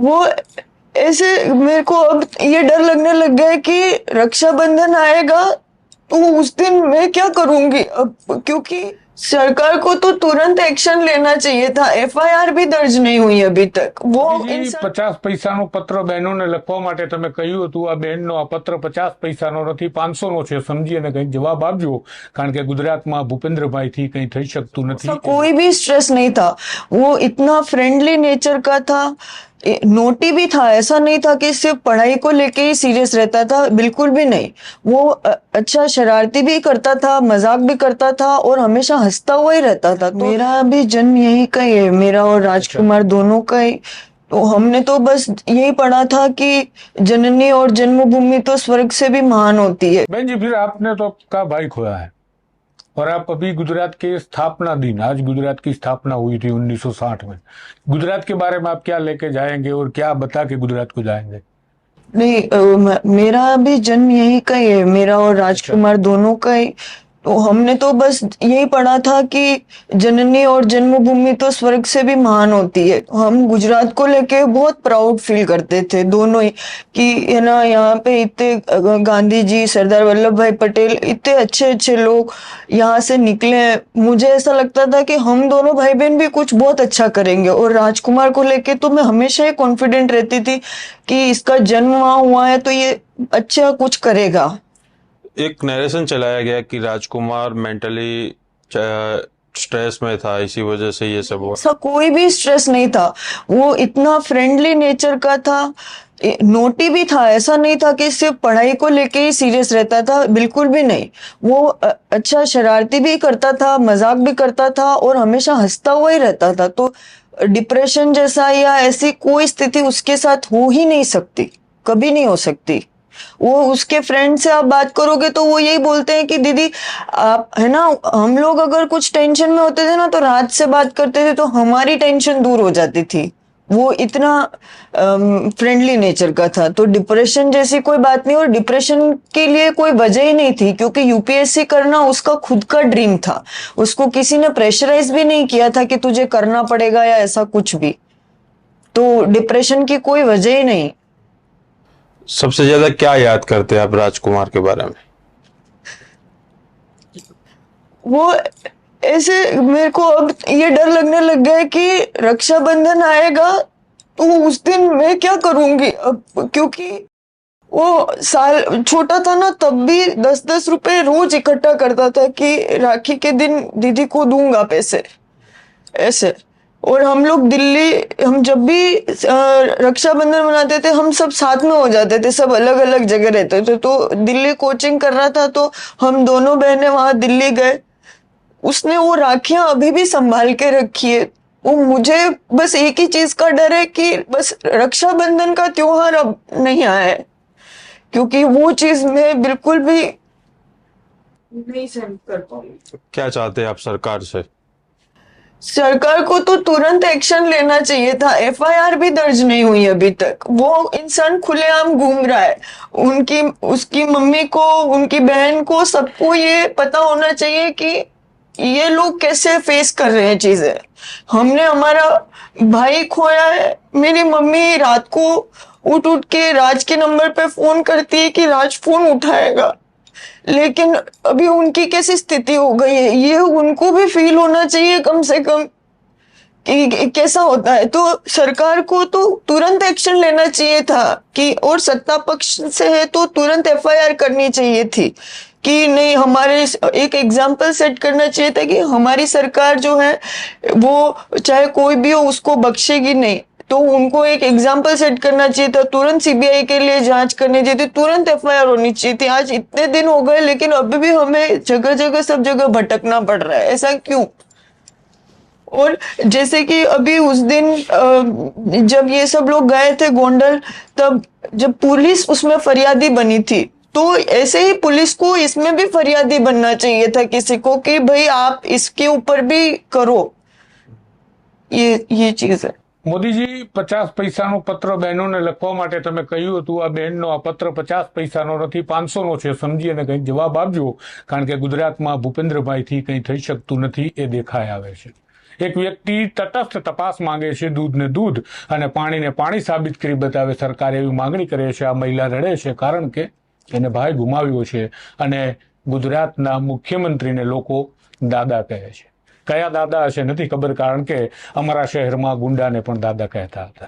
वो ऐसे मेरे को अब ये डर लगने लग गया है कि रक्षाबंधन आएगा तो उस दिन मैं क्या करूँगी? अब क्योंकि सरकार को तो तुरंत एक्शन लेना चाहिए था एफआईआर भी दर्ज नहीं हुई अभी तक वो બીજી इंसान પચાસ પૈસાનો પત્ર બહેનોને લખવા માટે તમે કહ્યું હતું આ બહેનનો આ પત્ર પચાસ પૈસાનો નથી પાંચસો નો છે સમજી અને કંઈક જવાબ આપજો કારણ કે ગુજરાતમાં ભૂપેન્દ્રભાઈથી કંઈ થઈ શકતું ऐसा નથી कोई भी स्ट्रेस नहीं था वो इतना फ्रेंडली नेचर का था ए- नोटी भी था ऐसा नहीं था कि सिर्फ पढ़ाई को लेके ही सीरियस रहता था बिल्कुल भी नहीं वो अ- अच्छा शरारती भी करता था मजाक भी करता था और हमेशा हंसता हुआ ही रहता था तो मेरा भी जन्म यही का ही है मेरा और राजकुमार दोनों का ही। तो हमने तो बस यही पढ़ा था कि जननी और जन्मभूमि तो स्वर्ग से भी महान होती है। बहन जी फिर आपने तो आपका भाई खोया है और आप अभी गुजरात के स्थापना दिन आज गुजरात की स्थापना हुई थी 1960 में। गुजरात के बारे में आप क्या लेके जाएँगे और क्या बता के गुजरात को जाएँगे? नहीं मेरा भी जन्म यही का ही है मेरा और राजकुमार दोनों का ही। तो हमने तो बस यही पढ़ा था कि जननी और जन्मभूमि तो स्वर्ग से भी महान होती है। हम गुजरात को लेके बहुत प्राउड फील करते थे दोनों ही कि, है ना, यहाँ पे इतने गांधी जी सरदार वल्लभ भाई पटेल इतने अच्छे अच्छे लोग यहाँ से निकले हैं। मुझे ऐसा लगता था कि हम दोनों भाई बहन भी कुछ बहुत अच्छा करेंगे और राजकुमार को लेके तो मैं हमेशा ही कॉन्फिडेंट रहती थी कि इसका जन्म वहाँ हुआ है तो ये अच्छा कुछ करेगा। एक नरेशन चलाया गया कि राजकुमार मेंटली स्ट्रेस में था, इसी वजह से ये सब हुआ। कोई भी स्ट्रेस नहीं था। वो इतना फ्रेंडली नेचर का था नोटी भी था, ऐसा नहीं था कि सिर्फ़ पढ़ाई को लेके ही सीरियस रहता था, बिल्कुल भी नहीं। वो अच्छा शरारती भी करता था, मज़ाक भी करता था और हमेशा हंसता हुआ ही रहता था। तो डिप्रेशन जैसा या ऐसी कोई स्थिति उसके साथ हो ही नहीं सकती, कभी नहीं हो सकती। वो उसके फ्रेंड से आप बात करोगे तो वो यही बोलते हैं कि, दीदी, आप, है ना, हम लोग अगर कुछ टेंशन में होते थे ना तो रात से बात करते थे तो हमारी टेंशन दूर हो जाती थी। वो इतना फ्रेंडली नेचर का था। तो डिप्रेशन जैसी कोई बात नहीं, और डिप्रेशन के लिए कोई वजह ही नहीं थी, क्योंकि यूपीएससी करना उसका खुद का ड्रीम था। उसको किसी ने प्रेशराइज भी नहीं किया था कि तुझे करना पड़ेगा या ऐसा कुछ भी। तो डिप्रेशन की कोई वजह ही नहीं। सबसे ज़्यादा क्या याद करते हैं आप राजकुमार के बारे में? वो ऐसे मेरे को अब ये डर लगने लग गया है कि रक्षाबंधन आएगा तो उस दिन मैं क्या करूँगी? अब क्योंकि वो साल छोटा था ना, तब भी दस दस रुपए रोज इकट्ठा करता था कि राखी के दिन दीदी को दूँगा पैसे। ऐसे। और हम लोग दिल्ली हम जब भी रक्षाबंधन मनाते थे हम सब साथ में हो जाते थे सब अलग अलग जगह रहते थे। तो दिल्ली कोचिंग कर रहा था तो हम दोनों बहनें वहाँ दिल्ली गए। उसने वो राखियाँ अभी भी संभाल के रखी है। वो मुझे बस एक ही चीज़ का डर है कि बस रक्षाबंधन का त्योहार अब नहीं आया है। क्योंकि वो चीज़ मैं बिल्कुल भी नहीं सहन कर पाऊँगी। क्या चाहते हैं आप सरकार से? सरकार को तो तुरंत एक्शन लेना चाहिए था। एफआईआर भी दर्ज नहीं हुई अभी तक। वो इंसान खुलेआम घूम रहा है। उनकी, उसकी मम्मी को, उनकी बहन को सबको ये पता होना चाहिए कि ये लोग कैसे फेस कर रहे हैं चीज़ें। हमने हमारा भाई खोया है। मेरी मम्मी रात को उठ उठ के राज के नंबर पे फ़ोन करती है कि राज फ़ोन उठाएगा। लेकिन अभी उनकी कैसी स्थिति हो गई है? ये उनको भी फील होना चाहिए कम से कम कि कैसा होता है। तो सरकार को तो तुरंत एक्शन लेना चाहिए था कि, और सत्ता पक्ष से है तो तुरंत एफआईआर करनी चाहिए थी कि नहीं, हमारे एक एग्ज़ाम्पल सेट करना चाहिए था कि हमारी सरकार जो है, वो चाहे कोई भी हो, उसको बख्शेगी नहीं। तो उनको एक एग्ज़ाम्पल सेट करना चाहिए था। तुरंत सीबीआई के लिए जाँच करनी चाहिए थी। तुरंत एफआईआर होनी चाहिए थी। आज इतने दिन हो गए, लेकिन अभी भी हमें जगह जगह सब जगह भटकना पड़ रहा है। ऐसा क्यों? और जैसे कि अभी उस दिन जब ये सब लोग गए थे गोंडल, तब जब पुलिस उसमें फरियादी बनी थी तो ऐसे ही पुलिस को इसमें भी फरियादी बनना चाहिए था किसी को कि भाई आप इसके ऊपर भी करो। ये ये चीज़ है। મોદીજી, પચાસ પૈસાનો પત્ર બહેનોને લખવા માટે તમે કહ્યું હતું, આ બહેનનો આ પત્ર પચાસ પૈસાનો નથી, પાંચસોનો છે. સમજી અને કંઈક જવાબ આપજો, કારણ કે ગુજરાતમાં ભૂપેન્દ્રભાઈથી કંઈ થઈ શકતું નથી, એ દેખાઈ આવે છે. એક વ્યક્તિ તટસ્થ તપાસ માંગે છે, દૂધને દૂધ અને પાણીને પાણી સાબિત કરી બતાવે, સરકાર એવી માંગણી કરે છે, આ મહિલા રડે છે, કારણ કે એને ભાઈ ગુમાવ્યો છે અને ગુજરાતના મુખ્યમંત્રીને લોકો દાદા કહે છે. કયા દાદા હશે નથી ખબર કારણ કે અમારા શહેરમાં ગુંડાને પણ દાદા કહેતા હતા.